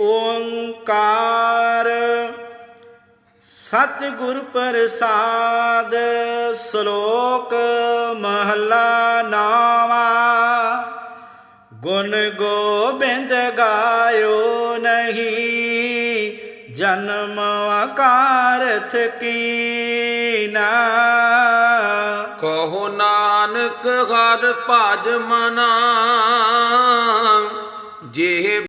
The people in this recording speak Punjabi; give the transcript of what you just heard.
ਓੰਕਾਰ। ਸਤਿਗੁਰ ਪ੍ਰਸਾਦ ਸ਼ਲੋਕ ਮਹਲਾ ਨਾਵਾ। ਗੁਣ ਗੋਬਿੰਦ ਗਾਇਓ ਨਹੀਂ। ਜਨਮ ਅਕਾਰਥ ਕੀਨਾ। ਕਹੋ ਨਾਨਕ ਹਰ ਭਜ ਮਨਾ। ਜੇ